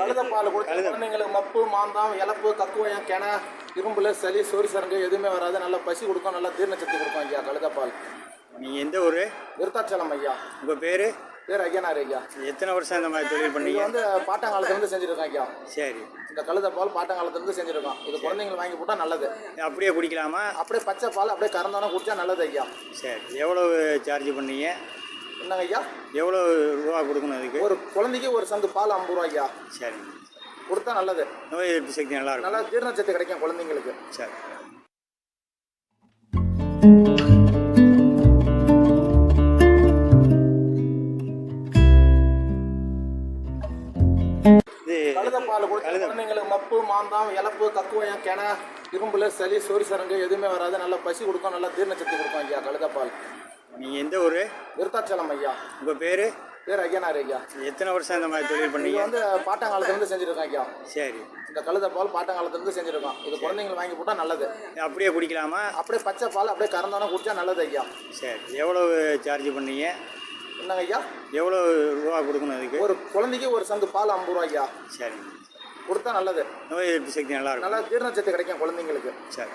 கழுத பால் கொடுத்து. குழந்தைங்களுக்கு மப்பு மாந்தம் இலப்பு கக்குவயம் கிண இரும்புல சளி சொறி சரங்கு எதுவுமே வராது. நல்லா பசி கொடுக்கும் நல்லா ஜீரண சக்தி கொடுக்கும் ஐயா கழுத பால். நீங்கள் எந்த ஊர்? விருத்தாச்சலம் ஐயா. உங்கள் பேர்? பேர் ஐயனார் ஐயா. எத்தனை வருஷம் இந்த மாதிரி தொழில் பண்ணீங்க? வந்து பாட்டங்காலத்துலேருந்து செஞ்சுருக்கோம் ஐயா. சரி. இந்த கழுத பால் பாட்டங்காலத்துலேருந்து செஞ்சுருக்கோம் இது குழந்தைங்களுக்கு வாங்கி போட்டால் நல்லது. அப்படியே குடிக்கலாமா? அப்படியே பச்சை பால் அப்படியே கறந்தானே குடிச்சா நல்லது ஐயா. சரி. எவ்வளவு சார்ஜ் பண்ணீங்க? என்னங்க ஐயா? எவ்வளோ ரூபா கொடுக்கணும் அதுக்கு? ஒரு குழந்தைக்கு ஒரு சங்கு பால் ஐம்பது ரூபா ஐயா. சரி கொடுத்தா நல்லது. நோய் எதிர்ப்பு சக்தி நல்லா இருக்கும். நல்லா ஜீரண சக்தி கிடைக்கும் குழந்தைங்களுக்கு. சரி. பால் கொடுத்து. குழந்தைங்களுக்கு மப்பு மாந்தம் இலப்பு கக்குவயம் கிண இரும்புல சளி சொறி சரங்கு எதுவுமே வராது. நல்லா பசி கொடுக்கும் நல்லா ஜீரண சக்தி கொடுக்கும் ஐயா கழுத பால். நீங்கள் எந்த ஊர்? விருத்தாச்சலம் ஐயா. உங்கள் பேர்? பேர் ஐயனார் ஐயா. எத்தனை வருஷம் இந்த மாதிரி தொழில் பண்ணீங்க? வந்து பாட்டங்காலத்துலேருந்து செஞ்சுருக்கோம் ஐயா. சரி. இந்த கழுத பால் பாட்டங்காலத்துலேருந்து செஞ்சுருக்கோம் இது குழந்தைங்களுக்கு வாங்கி போட்டால் நல்லது. அப்படியே குடிக்கலாமா? அப்படியே பச்சை பால் அப்படியே கறந்தானே குடிச்சா நல்லது ஐயா. சரி. எவ்வளவு சார்ஜ் பண்ணீங்க? என்னங்க ஐயா? எவ்வளோ ரூபா கொடுக்கணும் அதுக்கு? ஒரு குழந்தைக்கு ஒரு சங்கு பால் ஐம்பது ரூபா ஐயா. சரி. கொடுத்தா நல்லது. நோய் எதிர்ப்பு சக்தி நல்லா இருக்கும். நல்லா ஜீரண சக்தி கிடைக்கும் குழந்தைங்களுக்கு. சரி.